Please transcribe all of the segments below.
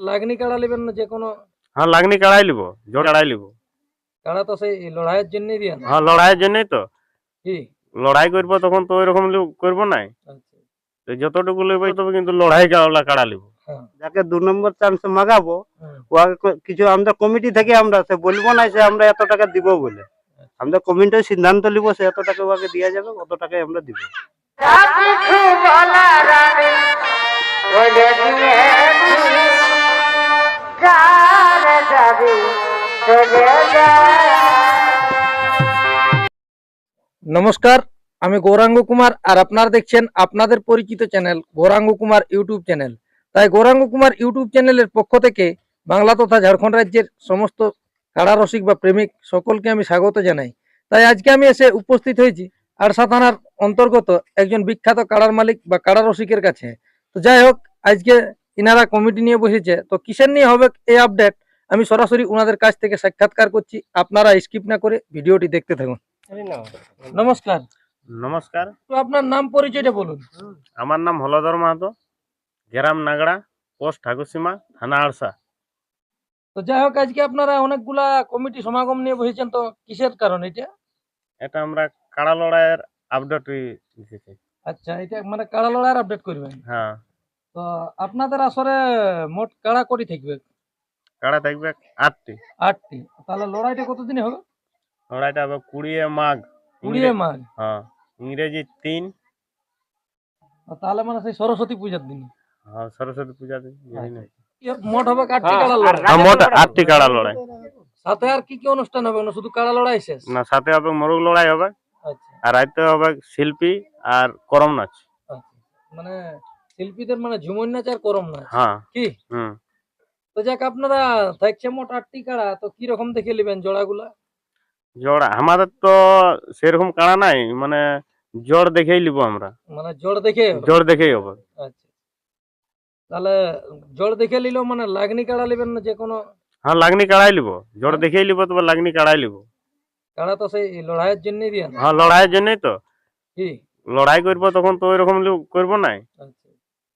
লাগনি কাড়া নেবেন না যে কোনো হ্যাঁ লাগনি কাড়াই লিব জোর কাড়াই লিব। কাড়া তো সেই লড়াইয়ের জন্যই দিয়ে হ্যাঁ লড়াইয়ের জন্যই তো। কি? লড়াই করব তখন তো ওইরকম করব নাই। আচ্ছা। যতটুকু লিব তবে কিন্তু লড়াই কাড়া কাড়া লিব। হ্যাঁ। যাকে দু নম্বর চান্স মাগাবো হুম। ওকে কিছু আমরা কমিটি থেকে আমরা সে বলব না যে আমরা এত টাকা দিব বলে। আমরা কমিটির সিদ্ধান্ত নিব সে এত টাকা ওকে দেওয়া যাবে কত টাকায় আমরা দিব। নমস্কার, আমি গৌরাঙ্গ কুমার আর আপনারা দেখছেন আপনাদের পরিচিত channel Gouranga Kumar YouTube channel. তাই গৌরাঙ্গ কুমার ইউটিউব চ্যানেলের পক্ষ থেকে বাংলা তথা ঝাড়খণ্ড রাজ্যের সমস্ত কাড়া রসিক বা প্রেমিক সকলকে আমি স্বাগত জানাই। তাই আজকে আমি এসে উপস্থিত হয়েছি আরসা থানার অন্তর্গত একজন বিখ্যাত কাড়ার মালিক বা কাড়া রসিকের কাছে। তো যাই হোক, আজকে ইনারা কমিটি নিয়ে বসেছে তো কিসের নিয়ে হবে এই আপডেট আমি সরাসরি ওনাদের কাছ থেকে সাক্ষাৎকার করছি আপনারা স্কিপ না করে ভিডিওটি দেখতে থাকুন। নমস্কার। নমস্কার। তো আপনার নাম পরিচয়টা বলুন। আমার নাম হলধর মাহাতো গ্রাম নাগড়া পোস্ট ঠাকুরসীমা থানা আড়সা। তো যাই হোক আজকে আপনারা অনেকগুলা কমিটি সমাগম নিয়ে বসেছেন তো কিসের কারণ এটা? এটা আমরা কাড়া লড়াইয়ের আপডেট আচ্ছা এটা মানে কাড়া লড়াইয়ের আপডেট করবেন। হ্যাঁ। তো আপনাদের আসরে মোট কাড়া করি থাকবে? কাড়া থাকবে আটটি। আটটি। তাহলে লড়াইটা কতদিনে হবে? লড়াইটা হবে কুড়িয়ে মাঘ। কুড়িয়ে মাঘ। হ্যাঁ ইংরেজি তিন। তাহলে মানে সেই সরস্বতী পূজার দিন। হ্যাঁ সরস্বতী পূজা দিন মোট হবে আটটি কাড়া লড়াই। হ্যাঁ মোট আটটি কাড়া লড়াই। সাথে আর কি কি অনুষ্ঠান হবে? না শুধু কাড়া লড়াই শেষ? না সাথে হবে মোরগ লড়াই হবে। আচ্ছা। আর রাইতে হবে শিল্পী আর করম নাচ আচ্ছা। মানে শিল্পীদের মানে ঝুমুর নাচ আর করম নাচ হ্যাঁ। কি? তো যাক আপনারা থাকছে মোট আটটি কাড়া তো কি রকম দেখে নেবেন জোড়াগুলা? জোড়া আমাদের তো সেরকম কাড়া নাই মানে জোর দেখেই লিব আমরা। মানে জোড় দেখে? জোর দেখেই হবে। আচ্ছা। তাহলে জোড় দেখে নিলেও মানে লাগনি কাড়া নেবেন না যে কোনো? হ্যাঁ লাগনি কাড়াই লিব জোর দেখেই নিব তবে লাগনি কাড়াই লিব কাড়া তো সেই লড়াইয়ের জন্যই দিয়ে হ্যাঁ লড়াইয়ের জন্যই তো। কি? লড়াই করব তখন তো ওইরকম লিব- করব নাই। আচ্ছা।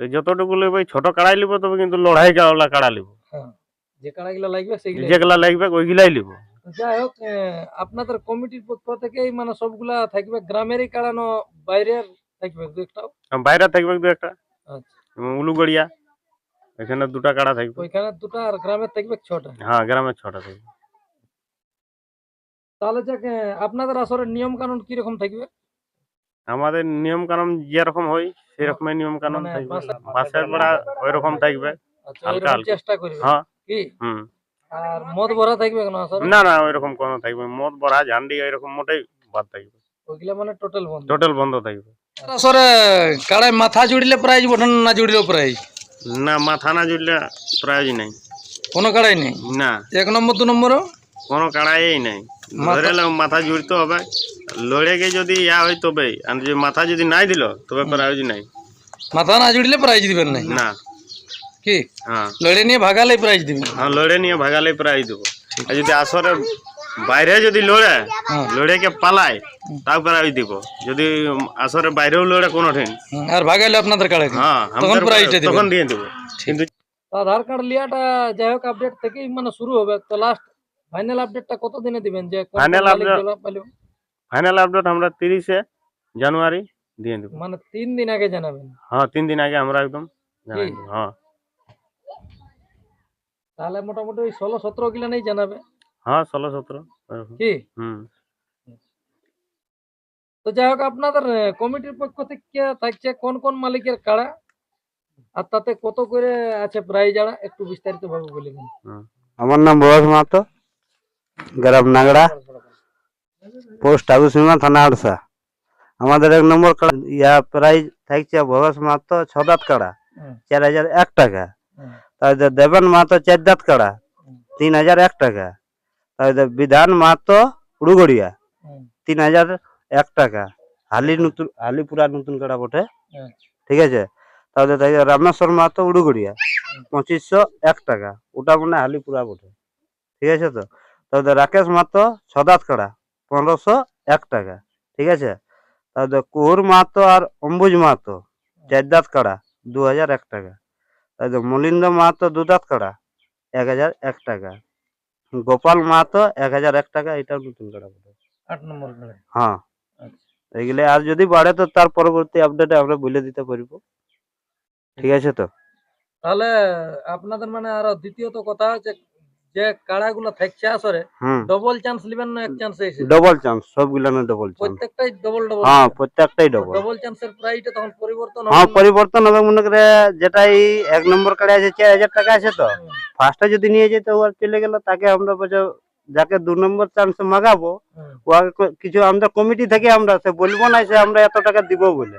যতটুকু ওই ছোট কাড়াই লিব তবে কিন্তু লড়াই কাড়া কাড়া লিব। হ্যাঁ যে কাড়াগুলো লাগবে যেগুলা লাগবে ওইগুলাই যাই হোক আপনাদের কমিটির পক্ষ থেকেই মানে সবগুলা থাকবে গ্রামেরই কাড়ানো বাইরের থাকবে দু একটাও? বাইরে থাকবে দু একটা। আচ্ছা। উলুগড়িয়া এখানে দুটা কাড়া থাকবে। ওইখানে দুটা আর গ্রামের থাকবে ছটা। হ্যাঁ ছটা থাকবে। তাহলে যাক আপনাদের আসরের নিয়ম কানুন কীরকম থাকবে? আমাদের নিয়ম কানুন যেরকম হয় সেরকমই নিয়ম কানুন মানে থাকবে। বাসের বেড়া ওই রকম থাকবে। আচ্ছা হালকা। চেষ্টা করবে। হ্যাঁ। হুম। আর মদ ভরা থাকবে কেন আসরে না না ওইরকম কোনো থাকবে মদ বড়া ঝান্ডি এরকম মোটেই বাদ থাকবে। ওইগুলা মানে টোটাল বন্ধ। টোটাল বন্ধ থাকবে। আসরে কাড়ায় মাথা জুড়লে প্রাইজ বটন না জুড়লেও প্রাইজ না মাথা না জুড়লে প্রয়োজন নাই। কোনো কাড়াই নেই? না। এক নম্বর দু নম্বরও? কোনো কাড়াই নাই। ধরে মাথা জুড়তে হবে। লড়ে গিয়ে যদি ইয়া হয় তবে আর যে মাথা যদি নাই দিল তবে প্রয়োজন নাই। মাথা না জুড়লে প্রাইজ দিবেন নাই না। কি? হ্যাঁ। লড়ে নিয়ে ভাগালে প্রাইজ দিবেন? হ্যাঁ লড়ে নিয়ে ভাগালে প্রাইজ দেবো। আর যদি আসরে বাইরে যদি লড়ে হ্যাঁ। লড়ে কে পালায় তাও প্রাইজ দিব। যদি আসরে বাইরেও লড়ে কোনো ঠিন আর ভাগাইলে আপনাদের কাড়াই হ্যাঁ তখন প্রাইজটা দিবেন। তখন দিয়ে দেবো। কিন্তু আধার কার্ড লিয়াটা যাই হোক আপডেট থেকেই মানে শুরু হবে। তো লাস্ট ফাইনাল আপডেটটা কত দিনে দিবেন? যে কোন কোন ফাইনাল আপডেট আমরা তিরিশে জানুয়ারি দিয়ে দেবো। মানে তিন দিন আগে জানাবেন? হ্যাঁ তিন দিন আগে আমরা একদম জানাই দেবো। হ্যাঁ। তাহলে মোটামুটি ওই ষোলো সতেরো কিলো নেই জানাবে। হ্যাঁ ষোলো সতেরো কি? হুম। তো যাই হোক আপনাদের কমিটির পক্ষ থেকে থাকছে কোন কোন মালিকের কাড়া আর তাতে কত করে আছে প্রাইজ আড়া একটু বিস্তারিত ভাবে বলে দিন। আমার নাম বয়স মাহাতো গ্রাম নাগড়া। পোস্ট ঠাকুরসীমা থানা আড়সা। আমাদের এক নম্বর ইয়া প্রাইজ থাকছে ভবেশ মাহাতো ছ দাঁত কাড়া চার হাজার এক টাকা। তারপরে দেবেন মাহাতো চার দাঁত কাড়া তিন হাজার এক টাকা। তারপরে বিধান মাহাতো উড়ুগড়িয়া তিন হাজার এক টাকা। হালি নতুন হালি পুরা নতুন কাড়া বটে। ঠিক আছে? তাহলে তাই রামেশ্বর মাহাতো উড়ুগড়িয়া পঁচিশশো এক টাকা। ওটা মানে হালি পুরা বটে। ঠিক আছে তো? তাহলে রাকেশ মাহাতো ছদাত কাড়া পনেরোশো এক টাকা ঠিক আছে? তাহলে কুহুর মাহাতো আর অম্বুজ মাহাতো চার দাঁত কাড়া দু হাজার এক টাকা। তারপর মলিন্দ মাহাতো দুধাত কাড়া এক হাজার এক টাকা। গোপাল মাহাতো এক হাজার এক টাকা এটাও নতুন কাড়া আট নম্বর হ্যাঁ। আচ্ছা। এগুলো আর যদি বাড়ে তো তার পরবর্তী আপডেটে আমরা বলে দিতে পারব। ঠিক আছে তো? তাহলে আপনাদের মানে আরও দ্বিতীয়ত কথা হচ্ছে যে কাড়াগুলো থাকছে আসরে ডবল চান্স নেবেন না এক চান্স এসে ডবল চান্স সবগুলো না ডবল চান্স প্রত্যেকটাই ডবল ডবল হ্যাঁ প্রত্যেকটাই ডবল ডবল চান্সের প্রাইসটা তখন পরিবর্তন হবে। হ্যাঁ পরিবর্তন হবে মনে করে যেটা এই এক নম্বর কাড়ে আছে চার হাজার টাকা আছে তো। ফার্স্টে যদি নিয়ে যেত ও আর চলে গেল তাকে আমরা বলছো যাকে দু নম্বর চান্স মাগাবো ওকে কিছু আমরা কমিটি থেকে আমরা সে বলব না যে আমরা এত টাকা দিব বলে।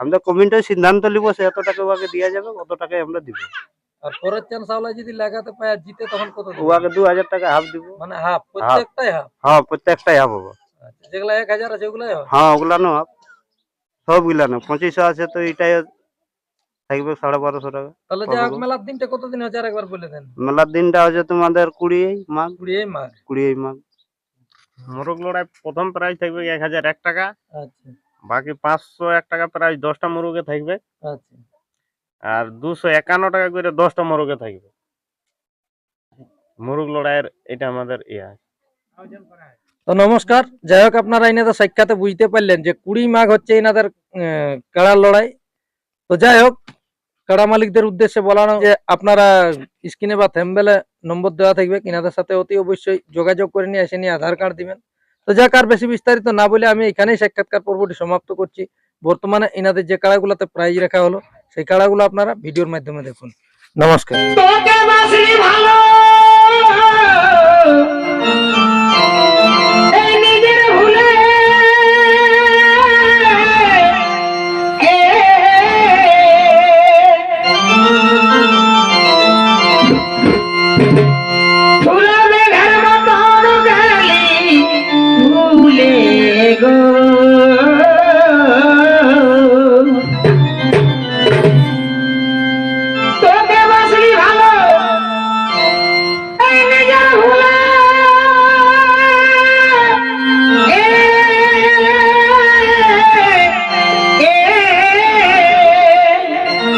আমরা কমিটির সিদ্ধান্ত নিব সে এত টাকা ওকে দেওয়া যাবে কত টাকায় আমরা দিব। আর পরের চান্স আওলা যদি লাগাতে পায় আর জিতে তখন কত? দু হাজার টাকা হাফ দিব। মানে হাফ প্রত্যেকটাই হাফ হ্যাঁ প্রত্যেকটাই হাফ হবে। আচ্ছা যেগুলা এক হাজার আছে ওগুলাই হয় হ্যাঁ ওগুলা নো হাফ সবগুলা না পঁচিশশো আছে তো এটাই থাকবে সাড়ে বারোশো টাকা। তাহলে। মেলার দিনটা কতদিন হচ্ছে আর একবার বলে দেন। মেলার দিনটা হচ্ছে তোমাদের কুড়ি মাঘ। কুড়ি মাঘ। কুড়ি মাঘ। মোরগ লড়াই প্রথম প্রাইজ থাকবে এক হাজার এক টাকা। আচ্ছা। বাকি পাঁচশো এক টাকা প্রাইজ দশটা মোরগে থাকবে। আচ্ছা। আর দুশো একান্ন টাকা করে দশটা মোরগে থাকবে। মোরগ লড়াইয়ের এটা আমাদের ইয়া। তো নমস্কার, যাই হোক আপনারা এনাদের সাক্ষাতে বুঝতে পারলেন যে কুড়ি মাঘ হচ্ছে এনাদের কাড়ার লড়াই। তো যাই হোক, কাড়া মালিকদের উদ্দেশ্যে বলানো যে আপনারা স্ক্রিনে বা থ্যাম্বেলে নম্বর দেওয়া থাকবে কিনাদের সাথে অতি অবশ্যই যোগাযোগ করে নিয়ে এসে নিয়ে আধার কার্ড দিবেন। তো যাক, আর বেশি বিস্তারিত না বলে আমি এখানেই সাক্ষাৎকার পর্বটি সমাপ্ত করছি। বর্তমানে এনাদের যে কাড়াগুলোতে প্রাইজ রাখা হলো সেই কাড়াগুলো আপনারা ভিডিওর মাধ্যমে দেখুন। নমস্কার।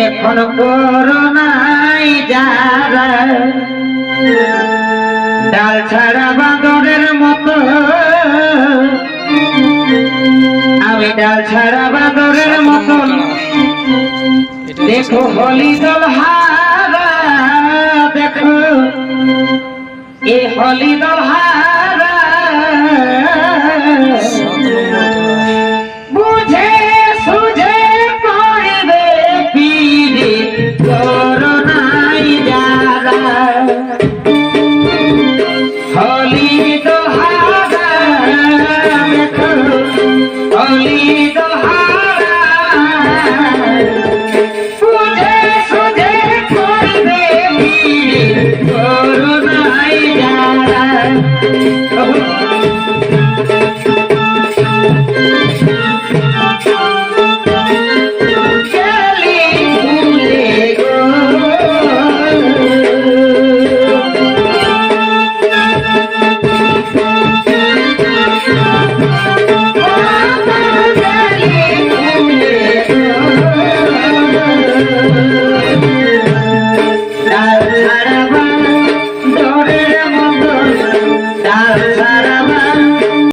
এখন করোনাই যারা ডাল ছাড়া বাঁদরের মতো, আমি ডাল ছাড়া বাঁদরের মতো দেখো হলি দল হারা, দেখো, এ হলি দল হারা